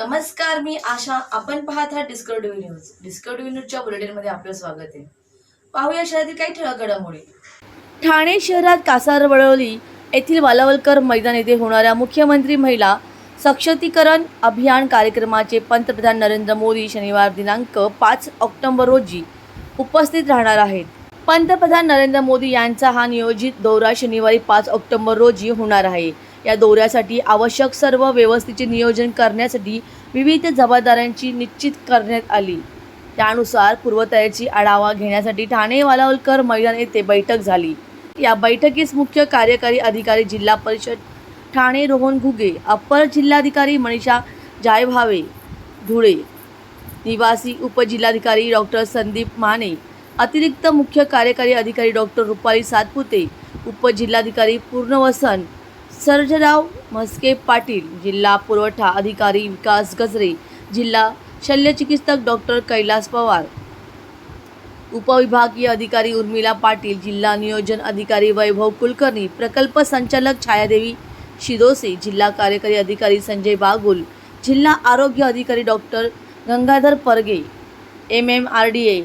नमस्कार मी आशा. आपण पाहत आहात डिस्कवरी न्यूज डिस्कवरी न्यूजच्या बुलेटिनमध्ये आपलं स्वागत आहे. पाहूया शहरातील काही ठळक घडामोडी. ठाणे शहरात कासारवळवली येथील वालावलकर मैदान येथे होणाऱ्या मुख्यमंत्री महिला सशक्तीकरण अभियान कार्यक्रमाचे पंतप्रधान नरेंद्र मोदी शनिवार दिनांक पाच ऑक्टोबर रोजी उपस्थित राहणार आहेत. पंतप्रधान नरेंद्र मोदी यांचा हा नियोजित दौरा शनिवारी पाच ऑक्टोबर रोजी होणार आहे. या दौऱ्यासाठी आवश्यक सर्व व्यवस्थेचे नियोजन करण्यासाठी विविध जबाबदाऱ्यांची निश्चित करण्यात आली. त्यानुसार पूर्वतयारीची आढावा घेण्यासाठी ठाणे वालावलकर मैदान येथे बैठक झाली. या बैठकीस मुख्य कार्यकारी अधिकारी जिल्हा परिषद ठाणे रोहन घुगे अप्पर जिल्हाधिकारी मनीषा जायभावे धुळे निवासी उपजिल्हाधिकारी डॉक्टर संदीप माने अतिरिक्त मुख्य कार्यकारी अधिकारी डॉक्टर रुपाली सातपुते उपजिल्हाधिकारी पूर्णवसन सर्जराव म्हस्के पाटील जिल्हा पुरवठा अधिकारी विकास गजरे जिल्हा शल्यचिकित्सक डॉक्टर कैलास पवार. उपविभागीय अधिकारी उर्मिला पाटील जिल्हा नियोजन अधिकारी वैभव कुलकर्णी प्रकल्प संचालक छायादेवी शिदोसे जिल्हा कार्यकारी अधिकारी संजय बागुल जिल्हा आरोग्य अधिकारी doctor Gangadhar Parge M M R D A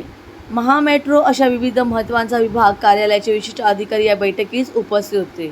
MahaMetro अशा विविध महत्त्वाचा विभाग कार्यालयाचे विशिष्ट अधिकारी या बैठकीस उपस्थित होते.